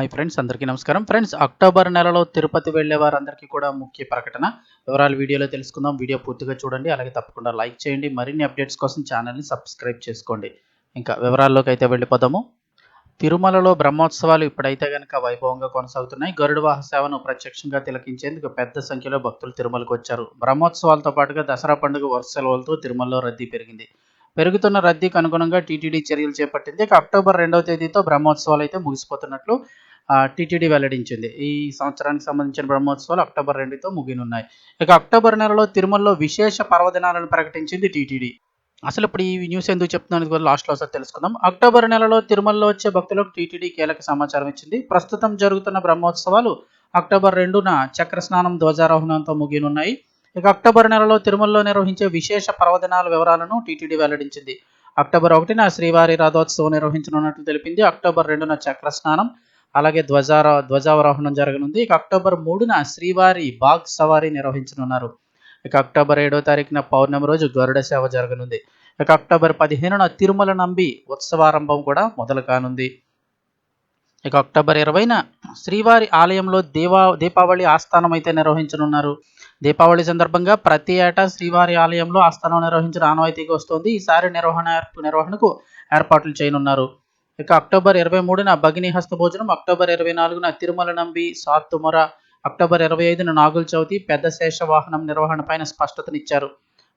Hi friends అందరికీ నమస్కారం. Friends October నెలలో తిరుపతి వెళ్ళే వారందరికీ కూడా ముఖ్య ప్రకటన. వివరాలు వీడియోలో తెలుసుకుందాం. వీడియో పూర్తిగా చూడండి. అలాగే తప్పకుండా లైక్ చేయండి. మరిన్ని అప్డేట్స్ కోసం ఛానల్ని సబ్స్క్రైబ్ చేసుకోండి. ఇంకా వివరాల్లోకి అయితే వెళ్ళిపోదాము. తిరుమలలో బ్రహ్మోత్సవాలు ఇప్పుడైతే కనుక వైభవంగా కొనసాగుతున్నాయి. గరుడు వాహ సేవను ప్రత్యక్షంగా తిలకించేందుకు పెద్ద సంఖ్యలో భక్తులు తిరుమలకు వచ్చారు. బ్రహ్మోత్సవాలతో పాటుగా దసరా పండుగ వరుస సెలవులతో తిరుమలలో రద్దీ పెరిగింది. పెరుగుతున్న రద్దీకి అనుగుణంగా టీటీడీ చర్యలు చేపట్టింది. ఇక అక్టోబర్ రెండవ తేదీతో బ్రహ్మోత్సవాలు అయితే ముగిసిపోతున్నట్లు టీటీడీ వెల్లడించింది. ఈ సంవత్సరానికి సంబంధించిన బ్రహ్మోత్సవాలు అక్టోబర్ రెండుతో ముగినున్నాయి. ఇక అక్టోబర్ నెలలో తిరుమలలో విశేష పర్వదినాలను ప్రకటించింది టీటీడీ. అసలు ఇప్పుడు ఈ న్యూస్ ఎందుకు చెప్తున్నాను? కూడా లాస్ట్లో ఒకసారి తెలుసుకుందాం. అక్టోబర్ నెలలో తిరుమలలో వచ్చే భక్తులకు టీటీడీ కీలక సమాచారం ఇచ్చింది. ప్రస్తుతం జరుగుతున్న బ్రహ్మోత్సవాలు అక్టోబర్ రెండున చక్ర స్నానం ధ్వజారోహణంతో ముగినున్నాయి. ఇక అక్టోబర్ నెలలో తిరుమలలో నిర్వహించే విశేష పర్వదినాల వివరాలను టీటీడీ వెల్లడించింది. అక్టోబర్ ఒకటిన శ్రీవారి రథోత్సవం నిర్వహించనున్నట్లు తెలిపింది. అక్టోబర్ రెండున చక్ర స్నానం అలాగే ధ్వజార ధ్వజావరోహణం జరగనుంది. ఇక అక్టోబర్ మూడున శ్రీవారి బాగ్ సవారీ నిర్వహించనున్నారు. ఇక అక్టోబర్ ఏడో తారీఖున పౌర్ణమి రోజు గరుడ సేవ జరగనుంది. ఇక అక్టోబర్ పదిహేనున తిరుమల నంబి ఉత్సవారంభం కూడా మొదలు కానుంది ఇక అక్టోబర్ ఇరవైన శ్రీవారి ఆలయంలో దేవా దీపావళి ఆస్థానం అయితే నిర్వహించనున్నారు. దీపావళి సందర్భంగా ప్రతి ఏటా శ్రీవారి ఆలయంలో ఆస్థానం నిర్వహించిన ఆనవాయితీగా వస్తుంది. ఈసారి నిర్వహణ నిర్వహణకు ఏర్పాట్లు చేయనున్నారు. ఇక అక్టోబర్ ఇరవై మూడున భగిని హస్త భోజనం అక్టోబర్ ఇరవై నాలుగున తిరుమల నంబి సాత్తుమర అక్టోబర్ ఇరవై ఐదున నాగుల చవితి పెద్ద శేష వాహనం నిర్వహణ పైన స్పష్టతనిచ్చారు.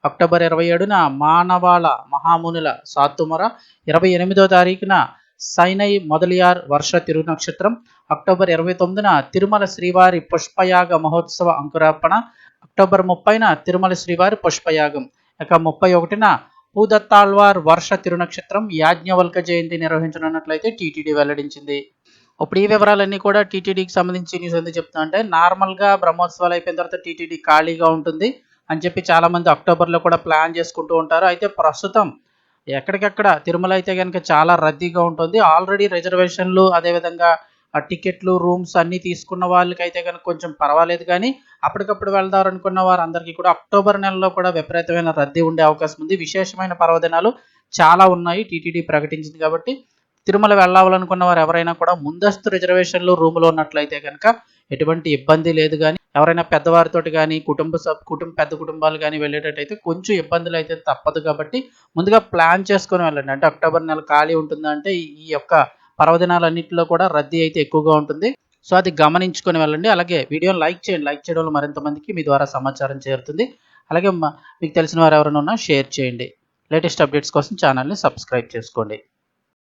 అక్టోబర్ ఇరవై ఏడున మానవాళ మహామునుల సాత్తుమర ఇరవై ఎనిమిదో తారీఖున సైనై మొదలియార్ వర్ష తిరునక్షత్రం అక్టోబర్ ఇరవై తొమ్మిదిన తిరుమల శ్రీవారి పుష్పయాగ మహోత్సవ అంకురార్పణ అక్టోబర్ ముప్పైన తిరుమల శ్రీవారి పుష్పయాగం. ఇక ముప్పై ఒకటిన పూదత్తాళ్వార్ వర్ష తిరునక్షత్రం యాజ్ఞవల్క జయంతి నిర్వహించనున్నట్లయితే టీటీడీ వెల్లడించింది. ఇప్పుడు ఈ వివరాలన్నీ కూడా టీటీడీకి సంబంధించి న్యూస్ ఎందుకు చెప్తున్నా అంటే నార్మల్గా బ్రహ్మోత్సవాలు అయిపోయిన తర్వాత టీటీడీ ఖాళీగా ఉంటుంది అని చెప్పి చాలామంది అక్టోబర్లో కూడా ప్లాన్ చేసుకుంటూ ఉంటారు. అయితే ప్రస్తుతం ఎక్కడికెక్కడ తిరుమల అయితే కనుక చాలా రద్దీగా ఉంటుంది. ఆల్రెడీ రిజర్వేషన్లు అదేవిధంగా ఆ టికెట్లు రూమ్స్ అన్నీ తీసుకున్న వాళ్ళకైతే కనుక కొంచెం పర్వాలేదు కానీ అప్పటికప్పుడు వెళ్దాం అనుకున్న వారందరికీ కూడా అక్టోబర్ నెలలో కూడా విపరీతమైన రద్దీ ఉండే అవకాశం ఉంది. విశేషమైన పర్వదినాలు చాలా ఉన్నాయి. టీటీడీ ప్రకటించింది కాబట్టి తిరుమల వెళ్ళాలనుకున్న వారు ఎవరైనా కూడా ముందస్తు రిజర్వేషన్లు రూమ్లో ఉన్నట్లయితే కనుక ఎటువంటి ఇబ్బంది లేదు కానీ ఎవరైనా పెద్దవారితోటి కానీ కుటుంబ సబ్ కుటుంబ పెద్ద కుటుంబాలు కానీ వెళ్ళేటట్టయితే కొంచెం ఇబ్బందులు అయితే తప్పదు కాబట్టి ముందుగా ప్లాన్ చేసుకొని వెళ్ళండి. అంటే అక్టోబర్ నెల ఖాళీ ఉంటుందంటే ఈ యొక్క పర్వదినాలన్నింటిలో కూడా రద్దీ అయితే ఎక్కువగా ఉంటుంది. సో అది గమనించుకొని వెళ్ళండి. అలాగే వీడియోని లైక్ చేయండి. లైక్ చేయడం వల్ల మరింత మందికి మీ ద్వారా సమాచారం చేరుతుంది. అలాగే మీకు తెలిసిన వారు ఎవరైనా ఉన్నా షేర్ చేయండి. లేటెస్ట్ అప్డేట్స్ కోసం ఛానల్ని సబ్స్క్రైబ్ చేసుకోండి.